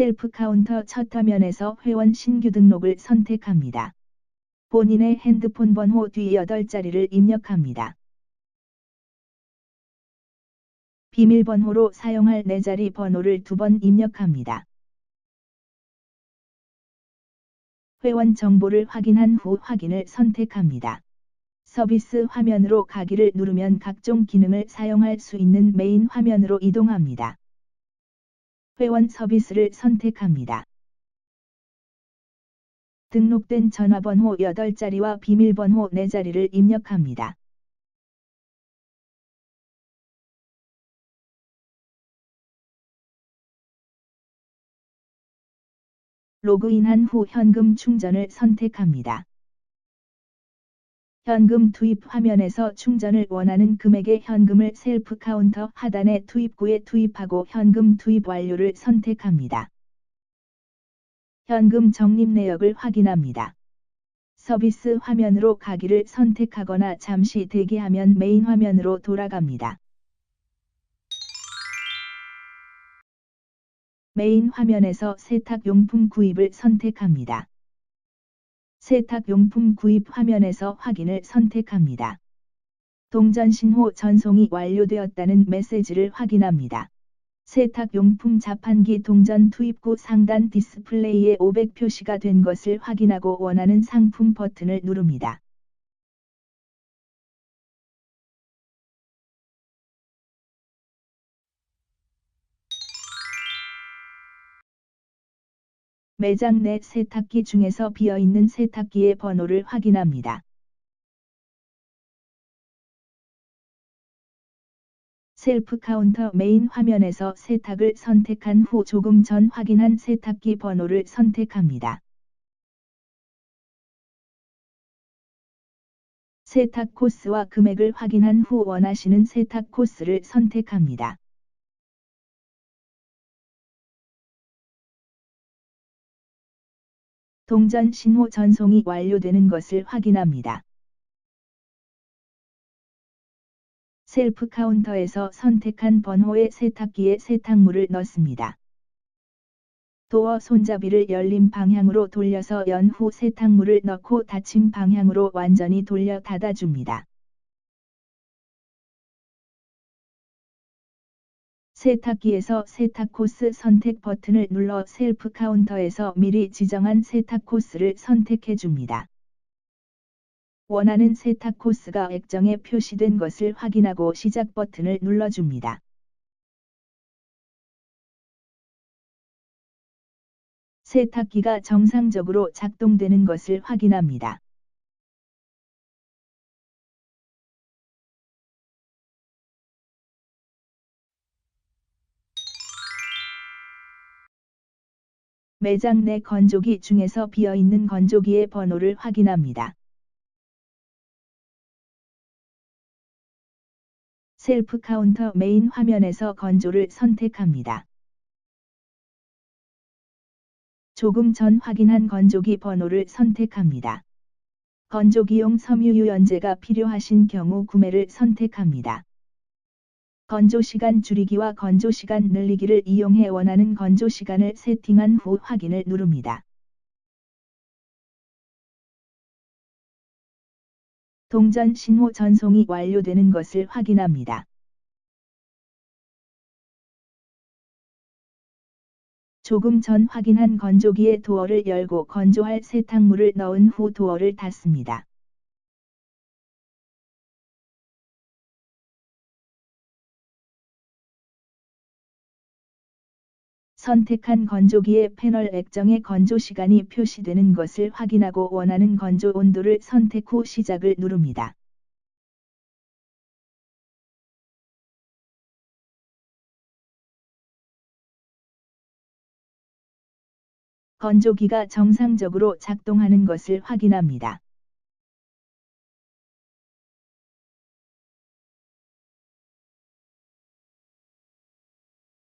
셀프 카운터 첫 화면에서 회원 신규 등록을 선택합니다. 본인의 핸드폰 번호 뒤 8자리를 입력합니다. 비밀번호로 사용할 4자리 번호를 두 번 입력합니다. 회원 정보를 확인한 후 확인을 선택합니다. 서비스 화면으로 가기를 누르면 각종 기능을 사용할 수 있는 메인 화면으로 이동합니다. 회원 서비스를 선택합니다. 등록된 전화번호 8자리와 비밀번호 4자리를 입력합니다. 로그인한 후 현금 충전을 선택합니다. 현금 투입 화면에서 충전을 원하는 금액의 현금을 셀프 카운터 하단의 투입구에 투입하고 현금 투입 완료를 선택합니다. 현금 적립 내역을 확인합니다. 서비스 화면으로 가기를 선택하거나 잠시 대기하면 메인 화면으로 돌아갑니다. 메인 화면에서 세탁 용품 구입을 선택합니다. 세탁용품 구입 화면에서 확인을 선택합니다. 동전 신호 전송이 완료되었다는 메시지를 확인합니다. 세탁용품 자판기 동전 투입구 상단 디스플레이에 500 표시가 된 것을 확인하고 원하는 상품 버튼을 누릅니다. 매장 내 세탁기 중에서 비어있는 세탁기의 번호를 확인합니다. 셀프 카운터 메인 화면에서 세탁을 선택한 후 조금 전 확인한 세탁기 번호를 선택합니다. 세탁 코스와 금액을 확인한 후 원하시는 세탁 코스를 선택합니다. 동전 신호 전송이 완료되는 것을 확인합니다. 셀프 카운터에서 선택한 번호의 세탁기에 세탁물을 넣습니다. 도어 손잡이를 열린 방향으로 돌려서 연후 세탁물을 넣고 닫힌 방향으로 완전히 돌려 닫아줍니다. 세탁기에서 세탁 코스 선택 버튼을 눌러 셀프 카운터에서 미리 지정한 세탁 코스를 선택해 줍니다. 원하는 세탁 코스가 액정에 표시된 것을 확인하고 시작 버튼을 눌러줍니다. 세탁기가 정상적으로 작동되는 것을 확인합니다. 매장 내 건조기 중에서 비어있는 건조기의 번호를 확인합니다. 셀프 카운터 메인 화면에서 건조를 선택합니다. 조금 전 확인한 건조기 번호를 선택합니다. 건조기용 섬유유연제가 필요하신 경우 구매를 선택합니다. 건조시간 줄이기와 건조시간 늘리기를 이용해 원하는 건조시간을 세팅한 후 확인을 누릅니다. 동전 신호 전송이 완료되는 것을 확인합니다. 조금 전 확인한 건조기의 도어를 열고 건조할 세탁물을 넣은 후 도어를 닫습니다. 선택한 건조기의 패널 액정에 건조 시간이 표시되는 것을 확인하고 원하는 건조 온도를 선택 후 시작을 누릅니다. 건조기가 정상적으로 작동하는 것을 확인합니다.